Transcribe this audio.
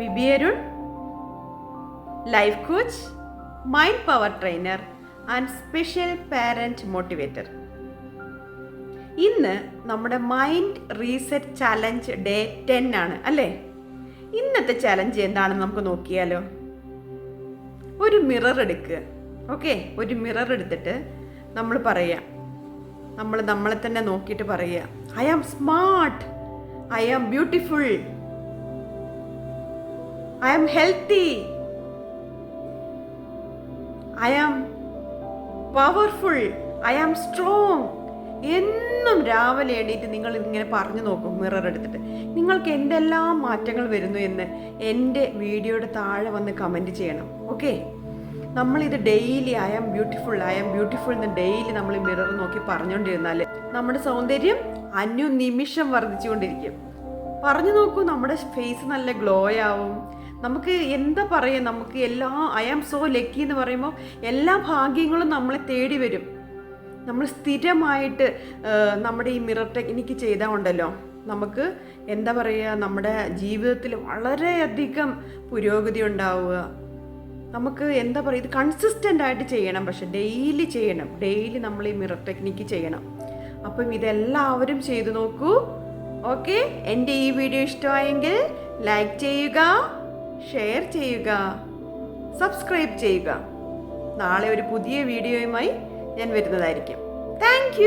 VB Arun life coach mind power trainer and special parent motivator ഇന്ന് നമ്മുടെ mind reset challenge day ten ആണ് അല്ലേ? ഇന്നത്തെ challenge എന്താണെന്ന് നമുക്ക് നോക്കിയാലോ? ഒരു മിറർ എടുക്കുക ഓക്കെ ഒരു മിറർ എടുത്തിട്ട് നമ്മൾ പറയാം നമ്മൾ നമ്മളെ തന്നെ നോക്കിയിട്ട് പറയുക I am smart I am beautiful I am healthy I am powerful I am strong എന്നും രാവിലെ എണീറ്റ് നിങ്ങൾ ഇങ്ങനെ പറഞ്ഞു നോക്കും മിറർ എടുത്തിട്ട്. നിങ്ങൾക്ക് എന്തെല്ലാം മാറ്റങ്ങൾ വരുന്നു എന്ന് എന്റെ വീഡിയോയുടെ താഴെ വന്ന് കമന്റ് ചെയ്യണം ഓക്കെ നമ്മളിത് daily I am beautiful I am beautiful എന്ന് ഡെയിലി നമ്മൾ മിറർ നോക്കി പറഞ്ഞുകൊണ്ടിരുന്നാൽ നമ്മുടെ സൗന്ദര്യം അന്യു നിമിഷം വർദ്ധിച്ചുകൊണ്ടിരിക്കും. പറഞ്ഞു നോക്കൂ നമ്മുടെ ഫേസ് നല്ല ഗ്ലോ ആവും. നമുക്ക് എന്താ പറയുക നമുക്ക് എല്ലാ ഐ ആം സോ ലക്കി എന്ന് പറയുമ്പോൾ എല്ലാ ഭാഗ്യങ്ങളും നമ്മളെ തേടി വരും. നമ്മൾ സ്ഥിരമായിട്ട് നമ്മുടെ ഈ മിറർ ടെക്നിക്ക് ചെയ്താൽ ഉണ്ടല്ലോ. നമുക്ക് എന്താ പറയുക നമ്മുടെ ജീവിതത്തിൽ വളരെയധികം പുരോഗതി ഉണ്ടാവുക. നമുക്ക് എന്താ പറയുക ഇത് കൺസിസ്റ്റന്റ് ആയിട്ട് ചെയ്യണം പക്ഷെ ഡെയിലി ചെയ്യണം. ഡെയിലി നമ്മൾ ഈ മിറർ ടെക്നിക്ക് ചെയ്യണം. അപ്പം ഇതെല്ലാവരും ചെയ്തു നോക്കൂ. ഓക്കെ? എന്റെ ഈ വീഡിയോ ഇഷ്ടമായെങ്കിൽ ലൈക്ക് ചെയ്യുക ഷെയർ ചെയ്യുക സബ്സ്ക്രൈബ് ചെയ്യുക. നാളെ ഒരു പുതിയ വീഡിയോയുമായി ഞാൻ വരുന്നതായിരിക്കും. താങ്ക്